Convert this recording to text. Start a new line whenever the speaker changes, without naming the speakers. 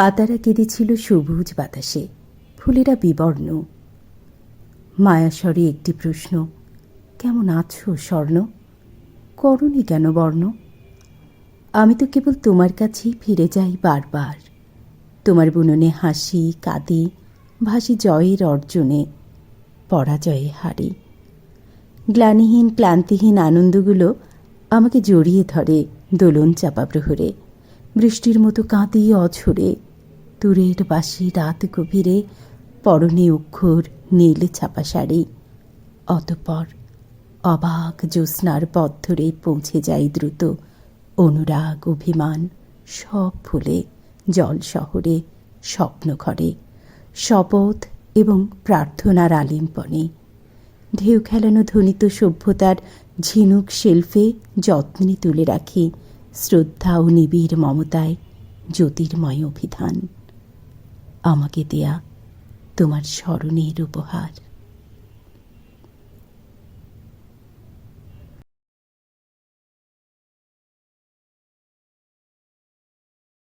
পাতারা কেঁদেছিল সবুজ বাতাসে, ফুলেরা বিবর্ণ। মায়াস্বরে একটি প্রশ্ন, কেমন আছো, স্বর্ণ? করনি কেন বর্ণ? আমি তো কেবল তোমার কাছেই ফিরে যাই বারবার। তোমার বুননে হাসি, কাঁদি, ভাসি জয়ের অর্জনে, পরাজয়ে হারি। গ্লানিহীন, ক্লান্তিহীন আনন্দগুলো আমাকে জড়িয়ে ধরে দোলন চাপা প্রহরে। বৃষ্টির মতো কাঁদি অঝরে। দূরের বাসি রাত গভীরে, পরনে অক্ষর নীল ছাপা শাড়ি। অতঃপর অবাক জ্যোৎস্নার পথ ধরে পৌঁছে যাই দ্রুত অনুরাগ অভিমান। সব ভুলে, জল শহরে স্বপ্ন ঘরে শপথ এবং প্রার্থনার আলিম্পনে ঢেউ খেলানো ধ্বনিত সভ্যতার ঝিনুক শেলফে যত্নে তুলে রাখি শ্রদ্ধা ও নিবিড় মমতায় জ্যোতির্ময় অভিধান। আমাকে দেয়া তোমার স্মরণের উপহার।